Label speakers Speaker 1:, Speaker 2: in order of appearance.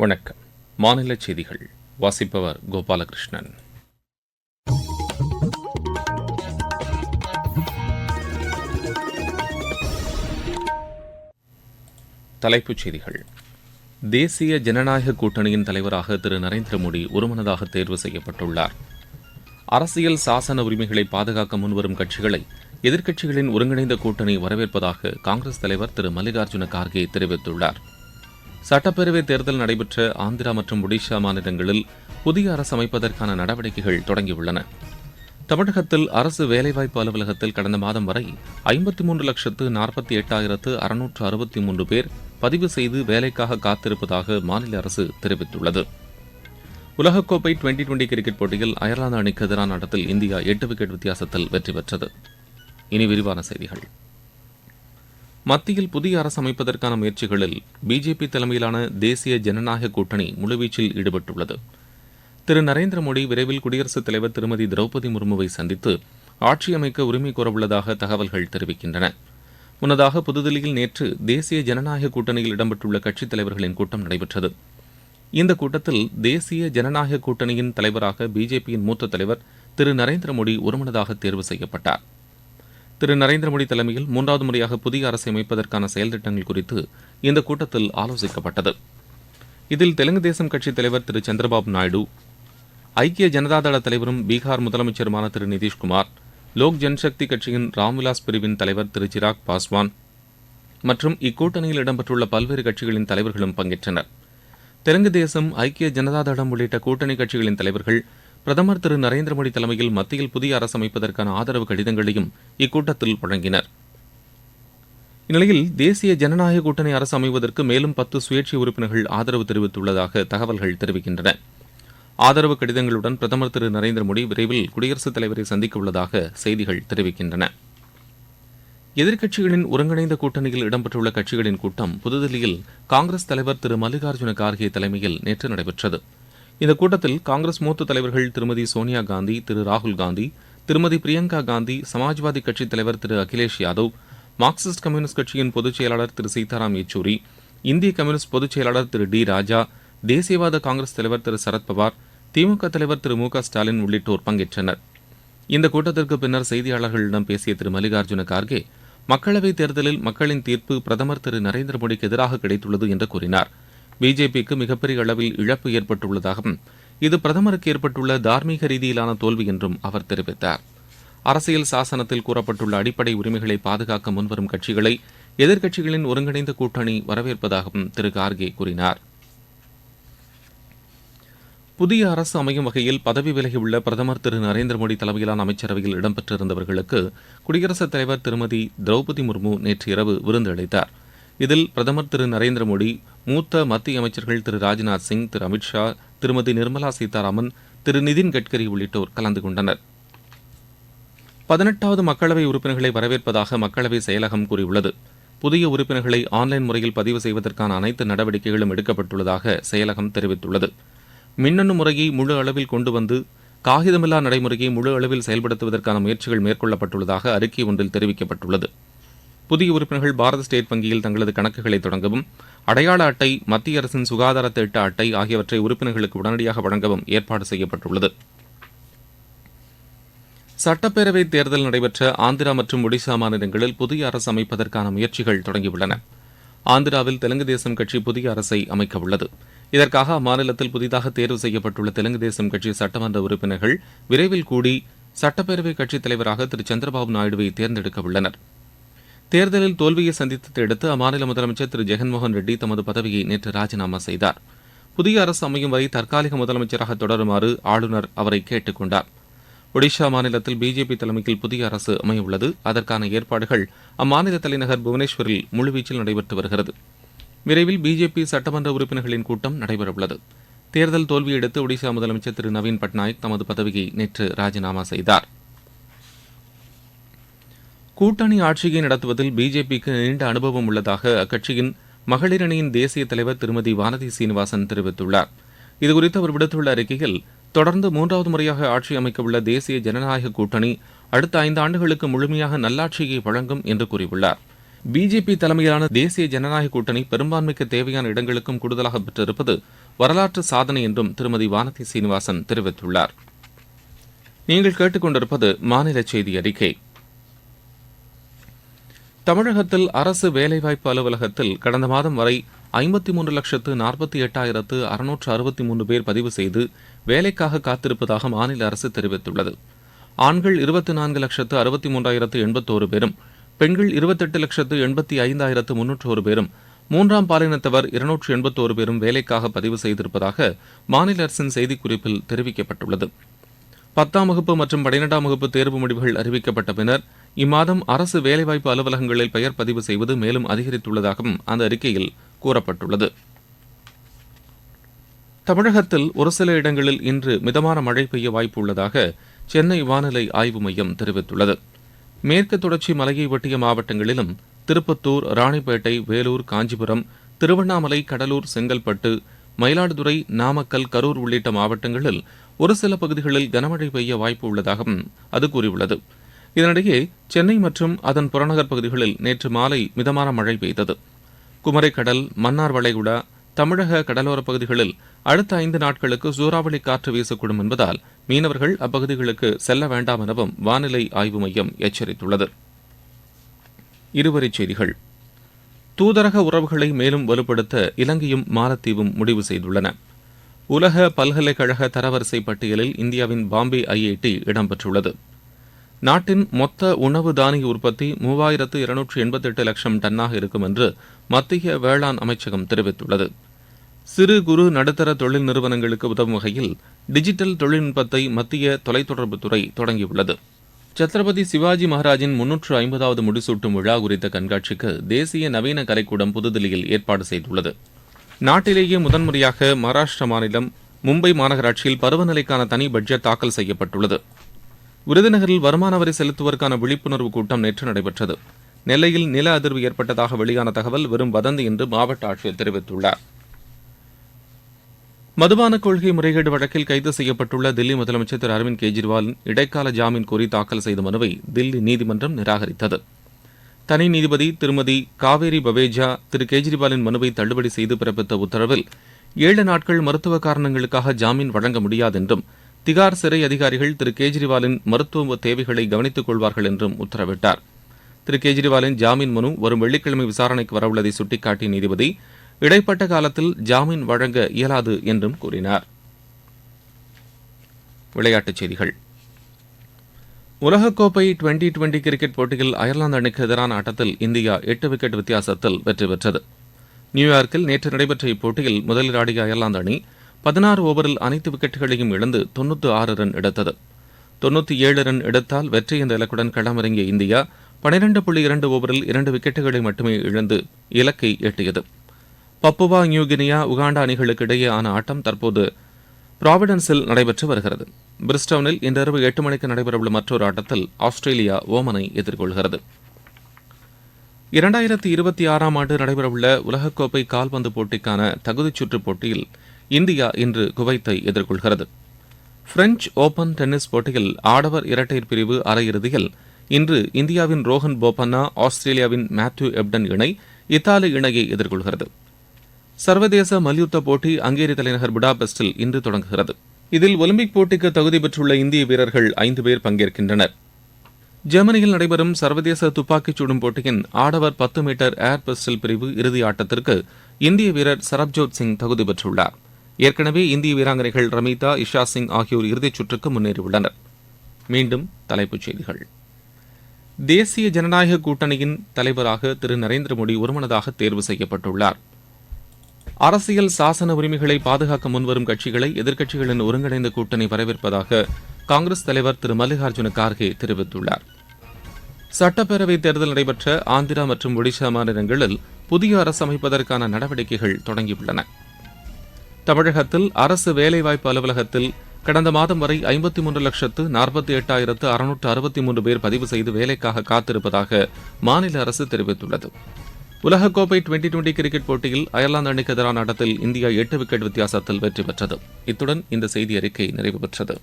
Speaker 1: வணக்கம் மாநில செய்திகள் வாசிப்பவர் கோபாலகிருஷ்ணன்
Speaker 2: தலைப்புச் செய்திகள் தேசிய ஜனநாயக கூட்டணியின் தலைவராக திரு நரேந்திர மோடி ஒருமனதாக தேர்வு செய்யப்பட்டுள்ளார் அரசியல் சாசன உரிமைகளை பாதுகாக்க முன்வரும் கட்சிகளை எதிர்க்கட்சிகளின் ஒருங்கிணைந்த கூட்டணி வரவேற்பதாக காங்கிரஸ் தலைவர் திரு மல்லிகார்ஜுன கார்கே தெரிவித்துள்ளாா் சட்டப்பேரவை தேர்தல் நடைபெற்ற ஆந்திரா மற்றும் ஒடிஷா மாநிலங்களில் புதிய அரசு அமைப்பதற்கான நடவடிக்கைகள் தொடங்கியுள்ளன தமிழகத்தில் அரசு வேலைவாய்ப்பு அலுவலகத்தில் கடந்த மாதம் வரை ஐம்பத்தி மூன்று லட்சத்து நாற்பத்தி எட்டாயிரத்து அறுநூற்று அறுபத்தி மூன்று பேர் பதிவு செய்து வேலைக்காக காத்திருப்பதாக மாநில அரசு தெரிவித்துள்ளது உலகக்கோப்பை டுவெண்டி டுவெண்டி கிரிக்கெட் போட்டியில் அயர்லாந்து அணிக்கு எதிரான ஆட்டத்தில் இந்தியா எட்டு விக்கெட் வித்தியாசத்தில் வெற்றி பெற்றது இனி விரிவான செய்திகள் மத்தியில் புதிய அரசு அமைப்பதற்கான முயற்சிகளில் பிஜேபி தலைமையிலான தேசிய ஜனநாயக கூட்டணி முழுவீச்சில் ஈடுபட்டுள்ளது திரு நரேந்திர மோடி விரைவில் குடியரசுத் தலைவர் திருமதி திரௌபதி முர்முவை சந்தித்து ஆட்சி அமைக்க உரிமை கோரவுள்ளதாக தகவல்கள் தெரிவிக்கின்றன முன்னதாக புதுதில்லியில் நேற்று தேசிய ஜனநாயக கூட்டணியில் இடம்பெற்றுள்ள கட்சித் தலைவர்களின் கூட்டம் நடைபெற்றது இந்த கூட்டத்தில் தேசிய ஜனநாயக கூட்டணியின் தலைவராக பிஜேபியின் மூத்த தலைவர் திரு நரேந்திர மோடி ஒருமனதாக தேர்வு செய்யப்பட்டார் திரு நரேந்திர மோடி தலைமையில் மூன்றாவது முறையாக புதிய அரசை அமைப்பதற்கான செயல் திட்டங்கள் குறித்து இந்த கூட்டத்தில் ஆலோசிக்கப்பட்டது இதில் தெலுங்கு தேசம் கட்சித் தலைவர் திரு சந்திரபாபு நாயுடு ஐக்கிய ஜனதாதள தலைவரும் பீகார் முதலமைச்சருமான திரு நிதிஷ்குமார் லோக் ஜன்சக்தி கட்சியின் ராம்விலாஸ் பிரிவின் தலைவர் திரு சிராக் பாஸ்வான் மற்றும் இக்கூட்டணியில் இடம்பெற்றுள்ள பல்வேறு கட்சிகளின் தலைவர்களும் பங்கேற்றனர் தெலுங்கு தேசம் ஐக்கிய ஜனதாதளம் உள்ளிட்ட கூட்டணி கட்சிகளின் தலைவர்கள் பிரதமர் திரு நரேந்திர மோடி தலைமையில் மத்தியில் புதிய அரசு அமைப்பதற்கான ஆதரவு கடிதங்களையும் இக்கூட்டத்தில் வழங்கினர் இந்நிலையில் தேசிய ஜனநாயக கூட்டணி அரசு அமைவதற்கு மேலும் பத்து சுயேட்சை உறுப்பினர்கள் ஆதரவு தெரிவித்துள்ளதாக தகவல்கள் தெரிவிக்கின்றன ஆதரவு கடிதங்களுடன் பிரதமர் திரு நரேந்திர மோடி விரைவில் குடியரசுத் தலைவரை சந்திக்க உள்ளதாக செய்திகள் தெரிவிக்கின்றன எதிர்க்கட்சிகளின் ஒருங்கிணைந்த கூட்டணியில் இடம்பெற்றுள்ள கட்சிகளின் கூட்டம் புதுதில்லியில் காங்கிரஸ் தலைவர் திரு மல்லிகார்ஜுன கார்கே தலைமையில் நேற்று நடைபெற்றது இந்த கூட்டத்தில் காங்கிரஸ் மூத்த தலைவர்கள் திருமதி சோனியா காந்தி திரு ராகுல் காந்தி திருமதி பிரியங்கா காந்தி சமாஜ்வாதி கட்சித் தலைவர் திரு அகிலேஷ் யாதவ் மார்க்சிஸ்ட் கம்யூனிஸ்ட் கட்சியின் பொதுச் செயலாளர் திரு சீதாராம் யெச்சூரி இந்திய கம்யூனிஸ்ட் பொதுச் செயலாளர் திரு டி ராஜா தேசியவாத காங்கிரஸ் தலைவர் திரு சரத்பவார் திமுக தலைவர் திரு மு ஸ்டாலின் உள்ளிட்டோர் பங்கேற்றனர் இந்த கூட்டத்திற்கு பின்னர் செய்தியாளர்களிடம் பேசிய திரு மல்லிகார்ஜுன கார்கே மக்களவைத் தேர்தலில் மக்களின் தீர்ப்பு பிரதமர் திரு நரேந்திர மோடிக்கு எதிராக கிடைத்துள்ளது என்று கூறினாா் பிஜேபிக்கு மிகப்பெரிய அளவில் இழப்பு ஏற்பட்டுள்ளதாகவும் இது பிரதமருக்கு ஏற்பட்டுள்ள தார்மீக ரீதியிலான தோல்வி என்றும் அவர் தெரிவித்தார் அரசியல் சாசனத்தில் கூறப்பட்டுள்ள அடிப்படை உரிமைகளை பாதுகாக்க முன்வரும் கட்சிகளை எதிர்க்கட்சிகளின் ஒருங்கிணைந்த கூட்டணி வரவேற்பதாகவும் திரு கார்கே கூறினார் புதிய அரசு அமையும் வகையில் பதவி விலகியுள்ள பிரதமர் திரு நரேந்திர மோடி தலைமையிலான அமைச்சரவையில் இடம்பெற்றிருந்தவர்களுக்கு குடியரசுத் தலைவர் திருமதி திரௌபதி முர்மு நேற்று இரவு விருந்தளித்தார் இதில் பிரதமர் திரு நரேந்திர மோடி மூத்த மத்திய அமைச்சர்கள் திரு ராஜ்நாத் சிங் திரு அமித்ஷா திருமதி நிர்மலா சீதாராமன் திரு நிதின் கட்கரி உள்ளிட்டோர் கலந்து கொண்டனர் பதினெட்டாவது மக்களவை உறுப்பினர்களை வரவேற்பதாக மக்களவை செயலகம் கூறியுள்ளது புதிய உறுப்பினர்களை ஆன்லைன் முறையில் பதிவு செய்வதற்கான அனைத்து நடவடிக்கைகளும் எடுக்கப்பட்டுள்ளதாக செயலகம் தெரிவித்துள்ளது மின்னணு முறையை முழு அளவில் கொண்டு வந்து காகிதமில்லா நடைமுறையை முழு அளவில் செயல்படுத்துவதற்கான முயற்சிகள் மேற்கொள்ளப்பட்டுள்ளதாக அறிக்கை ஒன்றில் தெரிவிக்கப்பட்டுள்ளது புதிய உறுப்பினர்கள் பாரத ஸ்டேட் வங்கியில் தங்களது கணக்குகளை தொடங்கவும் அடையாள அட்டை மத்திய அரசின் சுகாதார திட்ட அட்டை ஆகியவற்றை உறுப்பினர்களுக்கு உடனடியாக வழங்கவும் ஏற்பாடு செய்யப்பட்டுள்ளது சட்டப்பேரவைத் தேர்தல் நடைபெற்ற ஆந்திரா மற்றும் ஒடிசா மாநிலங்களில் புதிய அரசு அமைப்பதற்கான முயற்சிகள் தொடங்கியுள்ளன ஆந்திராவில் தெலுங்கு தேசம் கட்சி புதிய அரசை அமைக்க உள்ளது இதற்காக அம்மாநிலத்தில் புதிதாக தேர்வு செய்யப்பட்டுள்ள தெலுங்கு தேசம் கட்சி சட்டமன்ற உறுப்பினர்கள் விரைவில் கூடி சட்டப்பேரவை கட்சித் தலைவராக திரு சந்திரபாபு நாயுடுவை தேர்ந்தெடுக்க உள்ளனா் தேர்தலில் தோல்வியை சந்தித்ததையடுத்து அம்மாநில முதலமைச்சர் திரு ஜெகன்மோகன் ரெட்டி தமது பதவியை நேற்று ராஜினாமா செய்தார் புதிய அரசு அமையும் வரை தற்காலிக முதலமைச்சராக தொடருமாறு ஆளுநர் அவரை கேட்டுக் கொண்டார் ஒடிஷா மாநிலத்தில் பிஜேபி தலைமையில் புதிய அரசு அமையவுள்ளது அதற்கான ஏற்பாடுகள் அம்மாநில தலைநகர் புவனேஸ்வரில் முழுவீச்சில் நடைபெற்று வருகிறது விரைவில் பிஜேபி சட்டமன்ற உறுப்பினர்களின் கூட்டம் நடைபெறவுள்ளது தேர்தல் தோல்வியடுத்து ஒடிசா முதலமைச்சர் திரு நவீன் பட்நாயக் தமது பதவியை நேற்று ராஜினாமா செய்தாா் கூட்டணி ஆட்சியை நடத்துவதில் பிஜேபிக்கு நீண்ட அனுபவம் உள்ளதாக அக்கட்சியின் மகளிர் அணியின் தேசிய தலைவர் திருமதி வானதி சீனிவாசன் தெரிவித்துள்ளார் இதுகுறித்து அவர் விடுத்துள்ள அறிக்கையில் தொடர்ந்து மூன்றாவது முறையாக ஆட்சி அமைக்கவுள்ள தேசிய ஜனநாயக கூட்டணி அடுத்த ஐந்து ஆண்டுகளுக்கு முழுமையாக நல்லாட்சியை வழங்கும் என்று கூறியுள்ளார் பிஜேபி தலைமையிலான தேசிய ஜனநாயக கூட்டணி பெரும்பான்மைக்கு தேவையான இடங்களுக்கும் கூடுதலாக பெற்றிருப்பது வரலாற்று சாதனை என்றும் திருமதி வானதி சீனிவாசன் தெரிவித்துள்ளார் நீங்கள் கேட்டுக்கொண்டிருப்பது மாநில செய்தி அறிக்கை தமிழகத்தில் அரசு வேலைவாய்ப்பு அலுவலகத்தில் கடந்த மாதம் வரை ஐம்பத்தி மூன்று லட்சத்து நாற்பத்தி எட்டாயிரத்து அறுநூற்று அறுபத்தி மூன்று பேர் பதிவு செய்து வேலைக்காக காத்திருப்பதாக மாநில அரசு தெரிவித்துள்ளது ஆண்கள் இருபத்தி நான்கு லட்சத்து அறுபத்தி மூன்றாயிரத்து எண்பத்தோரு பேரும் பெண்கள் இருபத்தெட்டு லட்சத்து எண்பத்தி ஐந்தாயிரத்து ஒரு பேரும் மூன்றாம் பாலினத்தவர் இருநூற்று எண்பத்தோரு பேரும் வேலைக்காக பதிவு செய்திருப்பதாக மாநில அரசின் செய்திக்குறிப்பில் தெரிவிக்கப்பட்டுள்ளது பத்தாம் வகுப்பு மற்றும் பனிரெண்டாம் வகுப்பு தேர்வு முடிவுகள் அறிவிக்கப்பட்ட பின்னர் இம்மாதம் அரசு வேலைவாய்ப்பு அலுவலகங்களில் பெயர் பதிவு செய்வது மேலும் அதிகரித்துள்ளதாகவும் அந்த அறிக்கையில் கூறப்பட்டுள்ளது தமிழகத்தில் ஒரு சில இடங்களில் இன்று மிதமான மழை பெய்ய வாய்ப்பு உள்ளதாக சென்னை வானிலை ஆய்வு மையம் தெரிவித்துள்ளது மேற்கு தொடர்ச்சி மலையை ஒட்டிய மாவட்டங்களிலும் திருப்பத்தூர் ராணிப்பேட்டை வேலூர் காஞ்சிபுரம் திருவண்ணாமலை கடலூர் செங்கல்பட்டு மயிலாடுதுறை நாமக்கல் கரூர் உள்ளிட்ட மாவட்டங்களில் ஒரு சில பகுதிகளில் கனமழை பெய்ய வாய்ப்பு உள்ளதாகவும் அது கூறியுள்ளது இதனிடையே சென்னை மற்றும் அதன் புறநகர் பகுதிகளில் நேற்று மாலை மிதமான மழை பெய்தது குமரிக்கடல் மன்னார் வளைகுடா தமிழக கடலோரப் பகுதிகளில் அடுத்த ஐந்து நாட்களுக்கு சூறாவளி காற்று வீசக்கூடும் என்பதால் மீனவர்கள் அப்பகுதிகளுக்கு செல்ல வேண்டாம் எனவும் வானிலை ஆய்வு மையம் எச்சரித்துள்ளது இருவரிச் செய்திகள் தூதரக உறவுகளை மேலும் வலுப்படுத்த இலங்கையும் மாலத்தீவும் முடிவு செய்துள்ளன உலக பல்கலைக்கழக தரவரிசை பட்டியலில் இந்தியாவின் பாம்பே ஐஐடி இடம்பெற்றுள்ளது நாட்டின் மொத்த உணவு தானிய உற்பத்தி மூவாயிரத்து இருநூற்றி எட்டு லட்சம் டன்னாக இருக்கும் என்று மத்திய வேளாண் அமைச்சகம் தெரிவித்துள்ளது சிறு குறு நடுத்தர தொழில் நிறுவனங்களுக்கு உதவும் வகையில் டிஜிட்டல் தொழில்நுட்பத்தை மத்திய தொலைத்தொடர்புத்துறை தொடங்கியுள்ளது சத்ரபதி சிவாஜி மகாராஜின் முன்னூற்று ஐம்பதாவது முடிசூட்டும் விழா குறித்த கண்காட்சிக்கு தேசிய நவீன கலைக்கூடம் புதுதில்லியில் ஏற்பாடு செய்துள்ளது நாட்டிலேயே முதன்முறையாக மகாராஷ்டிர மாநிலம் மும்பை மாநகராட்சியில் பருவநிலைக்கான தனி பட்ஜெட் தாக்கல் செய்யப்பட்டுள்ளது விருதுநகரில் வருமான வரி செலுத்துவதற்கான விழிப்புணர்வு கூட்டம் நேற்று நடைபெற்றது நெல்லையில் நில அதிர்வு ஏற்பட்டதாக வெளியான தகவல் வெறும் வதந்தி என்று மாவட்ட ஆட்சியர் தெரிவித்துள்ளார் மதுபான கொள்கை முறைகேடு வழக்கில் கைது செய்யப்பட்டுள்ள தில்லி முதலமைச்சர் திரு அரவிந்த் கெஜ்ரிவாலின் இடைக்கால ஜாமீன் கோரி தாக்கல் செய்த மனுவை தில்லி நீதிமன்றம் நிராகரித்தது தனி நீதிபதி திருமதி காவேரி பவேஜா திரு கெஜ்ரிவாலின் மனுவை தள்ளுபடி செய்து பிறப்பித்த உத்தரவில் ஏழு நாட்கள் மருத்துவ காரணங்களுக்காக ஜாமீன் வழங்க முடியாது என்றும் திகார் சிறை அதிகாரிகள் திரு கெஜ்ரிவாலின் மருத்துவ தேவைகளை கவனித்துக் கொள்வார்கள் என்றும் உத்தரவிட்டார் திரு கெஜ்ரிவாலின் ஜாமீன் மனு வரும் வெள்ளிக்கிழமை விசாரணைக்கு வரவுள்ளதை சுட்டிக்காட்டிய நீதிபதி இடைப்பட்ட காலத்தில் ஜாமீன் வழங்க இயலாது என்றும் கூறினார் விளையாட்டுச் செய்திகள் உலகக்கோப்பை டுவெண்டி டுவெண்டி கிரிக்கெட் போட்டியில் அயர்லாந்து அணிக்கு எதிரான ஆட்டத்தில் இந்தியா எட்டு விக்கெட் வித்தியாசத்தில் வெற்றி பெற்றது நியூயார்க்கில் நேற்று நடைபெற்ற இப்போட்டியில் முதலில் ஆடிய அயர்லாந்து அணி பதினாறு ஓவரில் அனைத்து விக்கெட்டுகளையும் இழந்து தொன்னூற்று ஆறு ரன் எடுத்தது தொன்னூற்றி ஏழு ரன் எடுத்தால் வெற்றி என்ற இலக்குடன் களமிறங்கிய இந்தியா பனிரெண்டு புள்ளி இரண்டு ஓவரில் இரண்டு விக்கெட்டுகளை மட்டுமே இழந்து இலக்கை எட்டியது பப்புவா நியூகினியா உகாண்டா அணிகளுக்கு இடையேயான ஆட்டம் தற்போது ப்ராவிடன்ஸில் நடைபெற்று வருகிறது பிரிஸ்டவுனில் இன்றிரவு எட்டு மணிக்கு நடைபெறவுள்ள மற்றொரு ஆட்டத்தில் ஆஸ்திரேலியா ஓமனை எதிர்கொள்கிறது இரண்டாயிரத்தி இருபத்தி ஆறாம் ஆண்டு நடைபெறவுள்ள உலகக்கோப்பை கால்பந்து போட்டிக்கான தகுதிச் சுற்றுப் போட்டியில் இந்தியா இன்று குவைத்தை எதிர்கொள்கிறது பிரெஞ்சு ஓபன் டென்னிஸ் போட்டியில் ஆடவர் இரட்டையர் பிரிவு அரையிறுதியில் இன்று இந்தியாவின் ரோஹன் போபன்னா ஆஸ்திரேலியாவின் மேத்யூ எப்டன் இணை இத்தாலி இணையை எதிர்கொள்கிறது சர்வதேச மல்யுத்த போட்டி அங்கேரி தலைநகர் புடாபெஸ்டில் இன்று தொடங்குகிறது இதில் ஒலிம்பிக் போட்டிக்கு தகுதி பெற்றுள்ள இந்திய வீரர்கள் ஐந்து பேர் பங்கேற்கின்றனர் ஜெர்மனியில் நடைபெறும் சர்வதேச துப்பாக்கிச் சுடும் போட்டியின் ஆடவர் பத்து மீட்டர் ஏர் பிஸ்டல் பிரிவு இறுதி ஆட்டத்திற்கு இந்திய வீரர் சரப்ஜோத் சிங் தகுதி பெற்றுள்ளார் ஏற்கனவே இந்திய வீராங்கனைகள் ரமிதா இஷா சிங் ஆகியோர் இறுதிச் சுற்றுக்கு முன்னேறியுள்ளனர் மீண்டும் தலைப்புச் செய்திகள் தேசிய ஜனநாயக கூட்டணியின் தலைவராக திரு நரேந்திர மோடி ஒருமனதாக தேர்வு செய்யப்பட்டுள்ளாா் அரசியல் சாசன உரிமைகளை பாதுகாக்க முன்வரும் கட்சிகளை எதிர்க்கட்சிகளின் ஒருங்கிணைந்த கூட்டணி வரவேற்பதாக காங்கிரஸ் தலைவர் திரு மல்லிகார்ஜுன கார்கே தெரிவித்துள்ளார் சட்டப்பேரவைத் தேர்தல் நடைபெற்ற ஆந்திரா மற்றும் ஒடிசா மாநிலங்களில் புதிய அரசு அமைப்பதற்கான நடவடிக்கைகள் தொடங்கியுள்ளன தமிழகத்தில் அரசு வேலைவாய்ப்பு அலுவலகத்தில் கடந்த மாதம் வரை ஐம்பத்தி மூன்று லட்சத்து நாற்பத்தி எட்டாயிரத்து அறுநூற்று அறுபத்தி மூன்று பேர் பதிவு செய்து வேலைக்காக காத்திருப்பதாக மாநில அரசு தெரிவித்துள்ளது உலகக்கோப்பை டுவெண்டி டுவெண்டி கிரிக்கெட் போட்டியில் அயர்லாந்து அணிக்கு எதிரான ஆட்டத்தில் இந்தியா எட்டு விக்கெட் வித்தியாசத்தில் வெற்றி பெற்றது இத்துடன் இந்த செய்தி அறிக்கை நிறைவு பெற்றது